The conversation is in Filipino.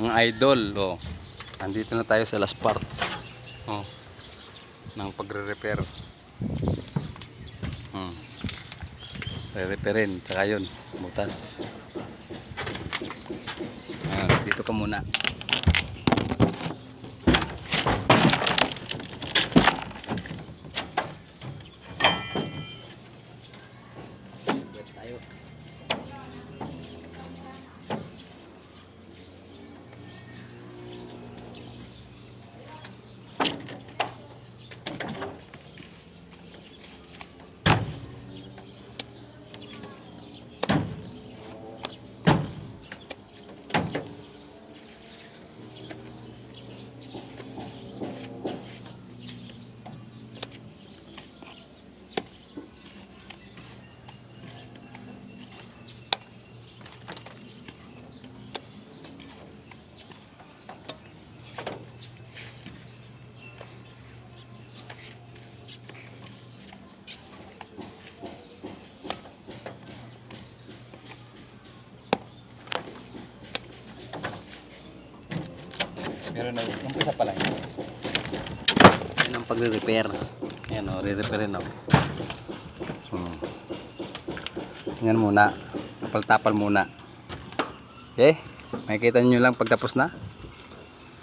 mga idol, oh. Nandito na tayo sa last part. Oh. Ng pagre-repair. Hmm. Re-repairin, tsaka yun, butas. Ah, dito ka muna. Pero na, umpisa pa lang. Yan ang pagre-repair. Yan o, re-repairin o. Hmm. Yan muna. Tapal-tapal muna. Okay? Makikita nyo lang pagtapos na.